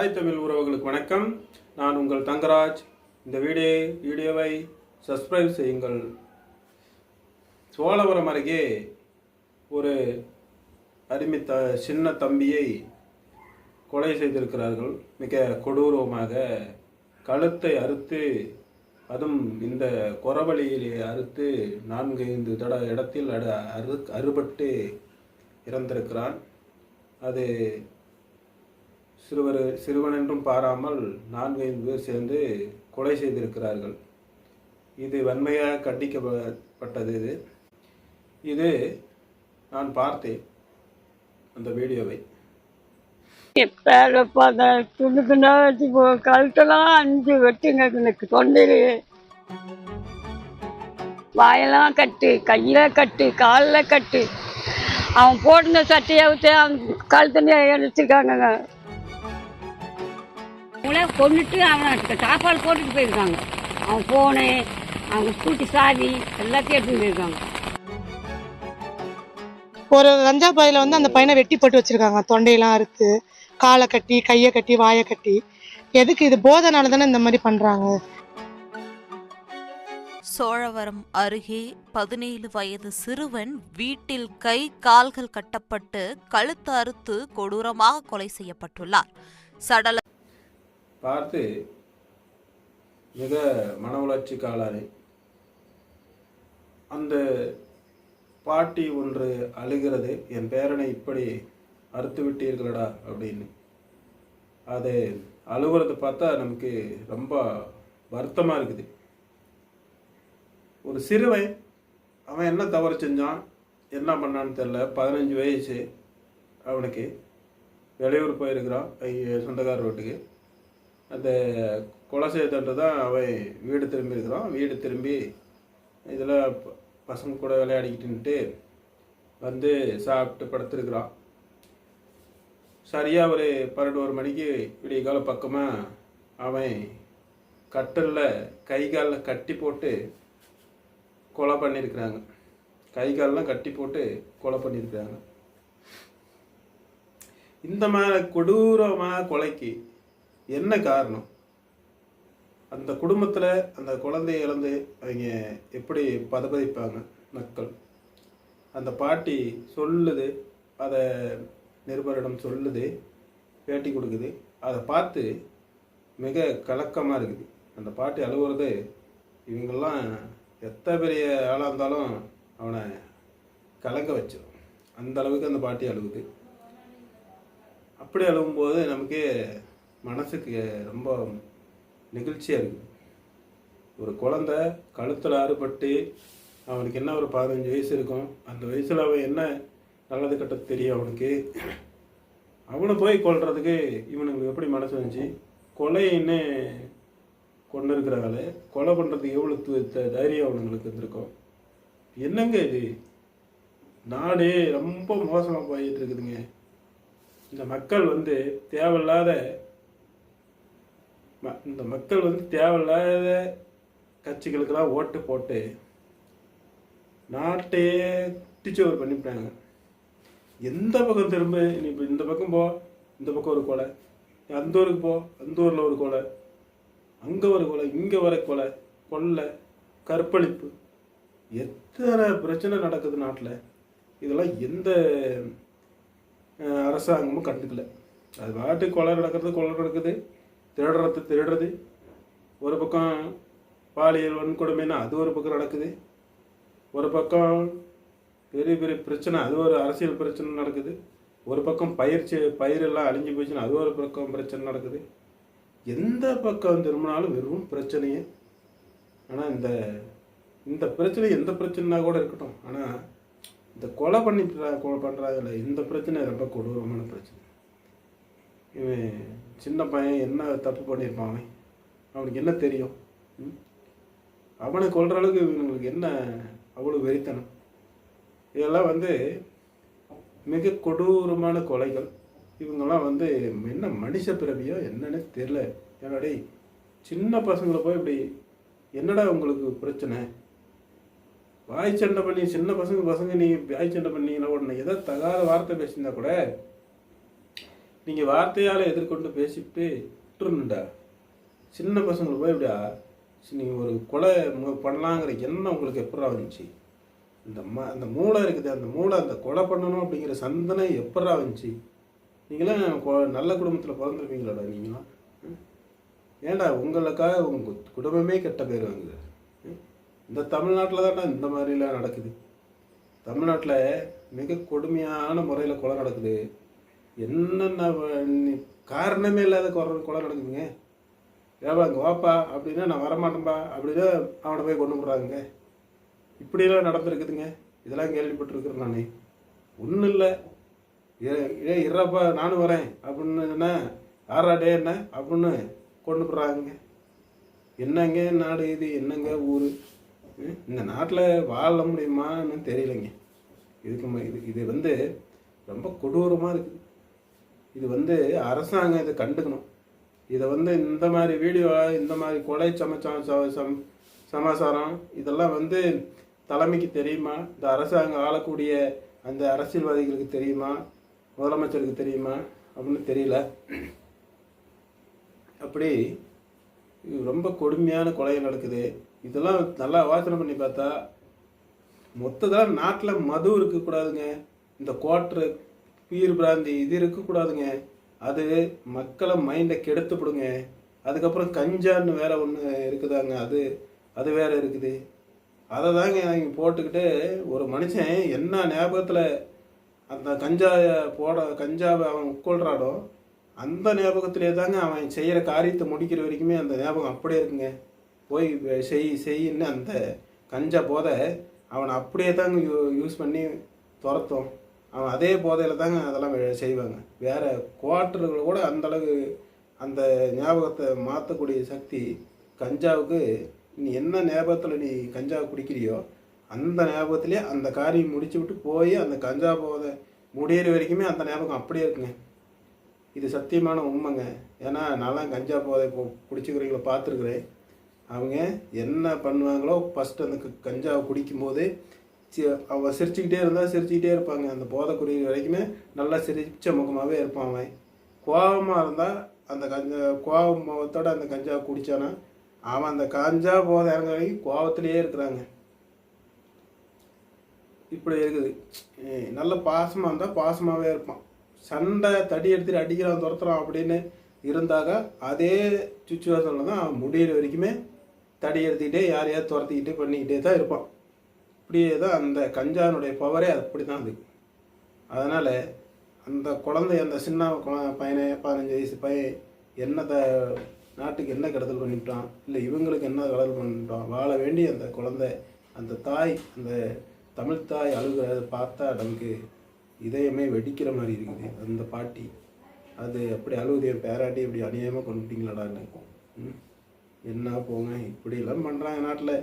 தாய் தமிழ் உறவுகளுக்கு வணக்கம். நான் உங்கள் தங்கராஜ். இந்த வீடியோ வீடியோவை சப்ஸ்கிரைப் செய்யுங்கள். சோழவரம் அருகே ஒரு அடிமை த சின்ன தம்பியை கொலை செய்திருக்கிறார்கள். மிக கொடூரமாக கழுத்தை அறுத்து அதுவும் இந்த குறவழியிலே அறுத்து நான்கு ஐந்து தட இடத்தில் அடு அறு அறுபட்டு இறந்திருக்கிறான். அது சிறுவர் சிறுவன் என்றும் பாராமல் நான்கு ஐந்து பேர் சேர்ந்து கொலை செய்திருக்கிறார்கள். இது வன்மையாக கண்டிக்கப்பட்டது இது. இது நான் பார்த்தேன் அந்த வீடியோவை. பேர பார்த்தா துணுக்குன்னா வச்சு கழுத்தெல்லாம் அஞ்சு வெட்டுங்க எனக்கு தொண்டையிலேயே வாயெல்லாம் கட்டு கையில கட்டு காலில் கட்டு. அவன் போட்டிருந்த சட்டையை விட்டு அவன் கழுத்தண்ணியை எடுத்துருக்காங்கங்க. அவங்களே கொண்டுட்டு அவனை சாப்பாடு போட்டுட்டு போயிருக்காங்க. அவன் ஃபோனு அவங்க ஸ்கூட்டி சாவி எல்லாத்தையும் எடுத்துட்டு போயிருக்காங்க. ஒரு கஞ்சா பையில வந்து அந்த பையனை வெட்டி போட்டு வச்சிருக்காங்க. தொண்டையெல்லாம் அறுத்து காலை கட்டி கையை கட்டி வாயை கட்டி. எதுக்கு இது? போதனால தானே இந்த மாதிரி பண்றாங்க. சோழவரம் அருகே பதினேழு வயது சிறுவன் வீட்டில் கை கால்கள் கட்டப்பட்டு கழுத்து அறுத்து கொடூரமாக கொலை செய்யப்பட்டுள்ளார். சடல பார்த்து மிக மன உளைச்சிக்கு ஆளானேன் அந்த பாட்டி ஒன்று அழுகிறது என் பேரனை இப்படி அறுத்து விட்டீர்களடா அப்படின்னு. அது அழுகுறத பார்த்தா நமக்கு ரொம்ப வருத்தமாக இருக்குது. ஒரு சிறுவன் அவன் என்ன தவறு செஞ்சான் என்ன பண்ணான்னு தெரில பதினஞ்சு வயசு அவனுக்கு. வெளியூர் போயிருக்கிறான் சொந்தக்கார வீட்டுக்கு. அந்த கொலை செய்தன்று தான் அவன் வீடு திரும்பி இருக்கிறான் வீடு திரும்பி இதில் பசங்க கூட விளையாடிக்கிட்டுன்ட்டு வந்து சாப்பிட்டு படுத்துருக்குறான். சரியாக ஒரு பன்னெண்டு ஒரு மணிக்கு விடிய கால பக்கமாக அவன் கட்டலில் கை காலில் கட்டி போட்டு கொலை பண்ணியிருக்கிறாங்க. கை காலெலாம் கட்டி போட்டு கொலை பண்ணியிருக்கிறாங்க. இந்த மாதிரி கொடூரமான கொலைக்கு என்ன காரணம்? அந்த குடும்பத்தில் அந்த குழந்தைய இழந்து அவங்க எப்படி பதபதிப்பாங்க மக்கள்? அந்த பாட்டி சொல்லுது அதை நிருபரிடம் சொல்லுது பேட்டி கொடுக்குது. அதை பார்த்து மிக கலக்கமாக இருக்குது. அந்த பாட்டி அழுகுறது இவங்கெல்லாம் எத்தனை பெரிய ஆளாக இருந்தாலும் அவனை கலங்க வச்சிடும் அந்த அளவுக்கு அந்த பாட்டி அழுகுது அப்படி அழுகும்போது நமக்கு மனசுக்கு ரொம்ப நெகிழ்ச்சியாக இருக்குது ஒரு குழந்த கழுத்தில் அறுபட்டு அவனுக்கு என்ன ஒரு பதினஞ்சு வயசு இருக்கும் அந்த வயசில் அவன் என்ன நல்லது கெட்டது தெரியும் அவனுக்கு? அவனை போய் கொள்றதுக்கு இவனுங்களுக்கு எப்படி மனசு வந்துச்சு? கொலைன்னு கொண்டு இருக்கிறாங்களே கொலை பண்ணுறதுக்கு எவ்வளோ தைரியம் அவனுங்களுக்கு இருந்திருக்கும்? என்னங்க இது? நாடு ரொம்ப மோசமாக போயிட்டு இருக்குதுங்க. இந்த மக்கள் வந்து தேவையில்லாத இந்த மக்கள் வந்து தேவையில்லாத கட்சிகளுக்கெல்லாம் ஓட்டு போட்டு நாட்டையே குட்டிச்சோறு பண்ணிவிட்டாங்க. எந்த பக்கம் திரும்ப நீ இப்போ இந்த பக்கம் போ இந்த பக்கம் ஒரு கொலை அந்த ஊருக்கு போ அந்த ஊரில் ஒரு கொலை அங்கே ஒரு கொலை இங்கே வர கொலை கொள்ளை கற்பழிப்பு எத்தனை பிரச்சனை நடக்குது நாட்டில்? இதெல்லாம் எந்த அரசாங்கமும் கண்டுக்கல. அது பாட்டு கொலை நடக்கிறது கொலை நடக்குது. திருடுறது திருடுறது. ஒரு பக்கம் பாலியல் வன்கொடுமைன்னா அது ஒரு பக்கம் நடக்குது. ஒரு பக்கம் பெரிய பெரிய பிரச்சனை அது ஒரு அரசியல் பிரச்சனை நடக்குது. ஒரு பக்கம் பயிற்சி பயிரெல்லாம் அழிஞ்சு போச்சுன்னா அது ஒரு பக்கம் பிரச்சனை நடக்குது. எந்த பக்கம் திரும்பினாலும் வெறும் பிரச்சனையே. ஆனால் இந்த இந்த பிரச்சனை எந்த பிரச்சனைனா கூட இருக்கட்டும். ஆனால் இந்த கொலை பண்ணி கொலை பண்ணுறாங்கல்ல இந்த பிரச்சனை ரொம்ப கொடூரமான பிரச்சனை. இவன் சின்ன பையன் என்ன தப்பு பண்ணியிருப்பான் அவன்? அவனுக்கு என்ன தெரியும்? ம்? அவனை கொள்கிற அளவுக்கு இவங்களுக்கு என்ன அவ்வளோ வெறித்தனம்? இதெல்லாம் வந்து மிக கொடூரமான கொலைகள். இவங்கெல்லாம் வந்து என்ன மனுஷ பிறவியோ என்னன்னு தெரில என்னடி சின்ன பசங்களை போய் இப்படி என்னடா உங்களுக்கு பிரச்சனை? வாய் சண்டை பண்ணி சின்ன பசங்க பசங்க நீ வாய் சண்டை பண்ணீங்கன்னா உடனே ஏதோ தகாத வார்த்தை பேசியிருந்தா கூட நீங்கள் வார்த்தையால் எதிர்கொண்டு பேசிவிட்டு விட்டுருணுண்டா சின்ன பசங்களை போய் இப்படியா நீங்கள் ஒரு கொலை மு- பண்ணலாங்கிற எண்ணம் உங்களுக்கு எப்படா வந்துச்சு? இந்த ம அந்த மூளை இருக்குது அந்த மூளை அந்த கொலை பண்ணணும் அப்படிங்கிற சந்தனை எப்படா வந்துச்சு? நீங்களாம் கொ- நல்ல குடும்பத்தில் பிறந்திருப்பீங்களாடா நீங்களாம் ம்? ஏன்டா உங்களுக்காக உங்கள் குடும்பமே கெட்ட பேர் வாங்குது? ம்? இந்த தமிழ்நாட்டில் தான்டா இந்த மாதிரிலாம் நடக்குது. தமிழ்நாட்டில் மிக கொடுமையான முறையில் கொலை நடக்குது. என்னென்ன காரணமே இல்லாத குறை கொலை நடக்குதுங்க ஏவா இங்கே வாப்பா அப்படின்னா நான் வரமாட்டேன்பா அப்படின்னா அவனை போய் கொண்டு போடுறாங்க இப்படியெல்லாம் நடந்துருக்குதுங்க. இதெல்லாம் கேள்விப்பட்டிருக்கிறேன் நான். ஒன்றும் இல்லை. ஏ இறப்பா நானும் வரேன். அப்படின்னு என்ன? ஆறா என்ன? அப்படின்னு கொண்டு போடுறாங்க என்னங்க நாடு இது? என்னங்க ஊர்? இந்த நாட்டில் வாழ முடியுமான்னு தெரியலைங்க. இதுக்கு இது இது வந்து ரொம்ப கொடூரமாக இருக்குது இது வந்து அரசாங்கம் இதை கண்டுக்கணும். இதை வந்து இந்த மாதிரி வீடியோ இந்த மாதிரி கொலை சமச்சம் ச- சம் சமாச்சாரம் இதெல்லாம் வந்து தலைமைக்கு தெரியுமா? இந்த அரசாங்கம் ஆளக்கூடிய அந்த அரசியல்வாதிகளுக்கு தெரியுமா? முதலமைச்சருக்கு தெரியுமா? அப்படின்னு தெரியல. அப்படி இது ரொம்ப கொடுமையான கொலை நடக்குது. இதெல்லாம் நல்லா வாசனை பண்ணி பார்த்தா மொத்தத்தில் நாட்டில் மது இருக்கக்கூடாதுங்க. இந்த கோட்ரு பீர் பிராந்தி இது இருக்கக்கூடாதுங்க. அது மக்களை மைண்டை கெடுத்துப்படுங்க அதுக்கப்புறம் கஞ்சான்னு வேற ஒன்று இருக்குதாங்க. அது அது வேற இருக்குது. அதை தாங்க அவங்க போட்டுக்கிட்டு ஒரு மனுஷன் என்ன ஞாபகத்தில் அந்த கஞ்சாவை போட கஞ்சாவை அவன் உட்கொள்றானோ அந்த ஞாபகத்திலே தாங்க அவன் செய்கிற காரியத்தை முடிக்கிற வரைக்குமே அந்த ஞாபகம் அப்படியே இருக்குங்க. போய் செய் செய்யின்னு அந்த கஞ்சா போதை அவனை அப்படியே தாங்க யூ யூஸ் பண்ணி துரத்தும். அவன் அதே போதையில் தாங்க அதெல்லாம் செய்வாங்க. வேறு குவார்ட்டர்கள் கூட அந்தளவு அந்த ஞாபகத்தை மாற்றக்கூடிய சக்தி கஞ்சாவுக்கு நீ என்ன ஞாபகத்தில் நீ கஞ்சா குடிக்கிறியோ அந்த ஞாபகத்திலே அந்த காரியம் முடிச்சு விட்டு போய் அந்த கஞ்சா போதை முடியிற வரைக்குமே அந்த ஞாபகம் அப்படியே இருக்குங்க. இது சத்தியமான உண்மைங்க. ஏன்னா நான்லாம் கஞ்சா போதை இப்போ பிடிச்சிக்கிறவங்கள பார்த்துருக்குறேன். அவங்க என்ன பண்ணுவாங்களோ ஃபஸ்ட்டு அந்த க- கஞ்சாவை குடிக்கும்போது சி சிரிச்சுக்கிட்டே இருந்தால் சிரிச்சுக்கிட்டே இருப்பாங்க. அந்த போதைக்குரிய வரைக்குமே நல்லா சிரிச்ச முகமாகவே இருப்பான் அவன். கோபமாக இருந்தால் அந்த கஞ்சா கோபம் முகத்தோட அந்த கஞ்சா குடித்தானா அவன் அந்த கஞ்சா போதை இறங்குற வரைக்கும் கோபத்திலேயே இருக்கிறாங்க. இப்படி இருக்குது. நல்ல பாசமாக இருந்தால் பாசமாகவே இருப்பான். சண்டை தடி எடுத்துட்டு அடிக்கிறான் துரத்துறான் அப்படின்னு இருந்தாக்கா அதே சுச்சுவேஷனில் தான் அவன் முடியிற வரைக்குமே தடி எடுத்துக்கிட்டே யாரையாவது துரத்திக்கிட்டே பண்ணிக்கிட்டே தான் இருப்பான். அப்படியே தான் அந்த கஞ்சானுடைய பவரே அப்படி தான் அது. அதனால் அந்த குழந்தை அந்த சின்ன பையனை பதினஞ்சு வயசு பையன் என்னத்தை நாட்டுக்கு என்ன கடத்தல் பண்ணிவிட்டான் இல்லை இவங்களுக்கு என்ன கடத்தல் பண்ணிவிட்டான் வாழ வேண்டிய அந்த குழந்தை அந்த தாய் அந்த தமிழ் தாய் அழுகிறத பார்த்தா நமக்கு இதயமே வெடிக்கிற மாதிரி இருக்குது அந்த பாட்டி. அது அப்படி அழுகுது என் பேராட்டி இப்படி அநியாயமாக கொண்டுட்டிங்களாடான்னு ம்? என்ன போங்க இப்படியெல்லாம் பண்ணுறாங்க நாட்டில்.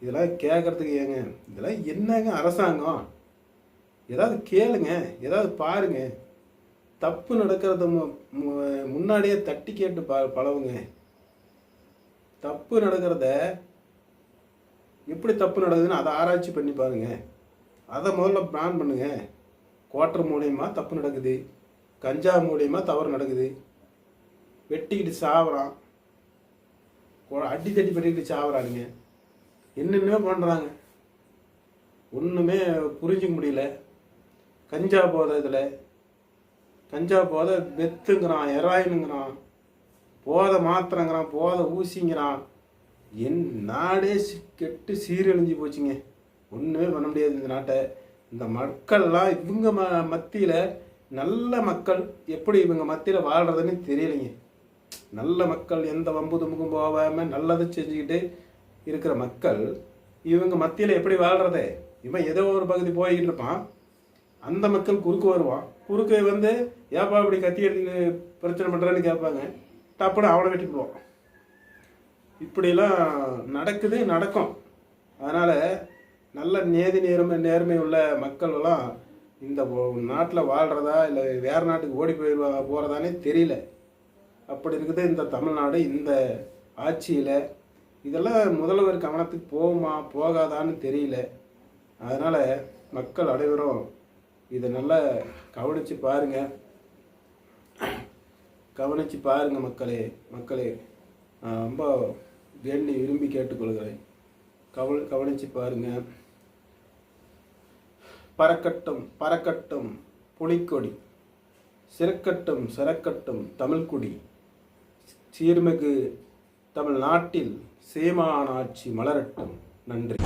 இதெல்லாம் கேட்குறதுக்கு ஏங்க? இதெல்லாம் என்னங்க அரசாங்கம்? ஏதாவது கேளுங்க ஏதாவது பாருங்க. தப்பு நடக்கிறத மு- மு- முன்னாடியே தட்டி கேட்டு ப பழவுங்க தப்பு நடக்கிறத எப்படி தப்பு நடக்குதுன்னு அதை ஆராய்ச்சி பண்ணி பாருங்க. அதை முதல்ல பிளான் பண்ணுங்க. குவார்டர் மூலயமா தப்பு நடக்குது. கஞ்சா மூலயமா தவறு நடக்குது. வெட்டிக்கிட்டு சாவறான். அடி தட்டி பண்ணிக்கிட்டு சாவறானுங்க. என்னென்னமே பண்ணுறாங்க ஒன்றுமே புரிஞ்சிக்க முடியல. கஞ்சா போதை இதில். கஞ்சா போதை பெத்துங்கிறான் எராயினுங்கிறான் போதை மாத்திரங்கிறான் போதை ஊசிங்கிறான். என் நாடே கெட்டு சீரழிஞ்சு போச்சுங்க. ஒன்றுமே பண்ண முடியாது இந்த நாட்டை. இந்த மக்கள்லாம் இவங்க ம மத்தியில் நல்ல மக்கள் எப்படி இவங்க மத்தியில் வாழ்கிறதுன்னு தெரியலைங்க. நல்ல மக்கள் எந்த வம்பு தும்புக்கும் போகாமல் நல்லதை செஞ்சுக்கிட்டு இருக்கிற மக்கள் இவங்க மத்தியில் எப்படி வாழ்கிறதே இவன் ஏதோ ஒரு பகுதி போய்கிட்டு இருப்பான். அந்த மக்கள் குறுக்கு வருவான். குறுக்கு வந்து ஏப்பா இப்படி கத்தி எடுத்து பிரச்சனை பண்ணுறான்னு கேட்பாங்க. டப்புன்னு அவனை வெட்டிடுவான் இப்படிலாம் நடக்குது நடக்கும். அதனால் நல்ல நேதி நேர்மை நேர்மை உள்ள மக்கள்லாம் இந்த நாட்டில் வாழ்கிறதா இல்லை வேறு நாட்டுக்கு ஓடி போயிடுவா போகிறதானே தெரியல. அப்படி இருக்குது இந்த தமிழ்நாடு இந்த ஆட்சியில் இதெல்லாம் முதல்வர் கவனத்துக்கு போகுமா போகாதான்னு தெரியல. அதனால் மக்கள் அனைவரும் இதை நல்லா கவனித்து பாருங்கள் கவனித்து பாருங்கள் மக்களே மக்களே. நான் ரொம்ப வேண்டி விரும்பி கேட்டுக்கொள்கிறேன். கவ கவனித்து பாருங்கள் பறக்கட்டும் பறக்கட்டும் புலிக்கொடி. சிறக்கட்டும் சிறக்கட்டும் தமிழ்குடி சீர்மிகு தமிழ்நாட்டில் சேமானாட்சி மலரட்டும். நன்றி.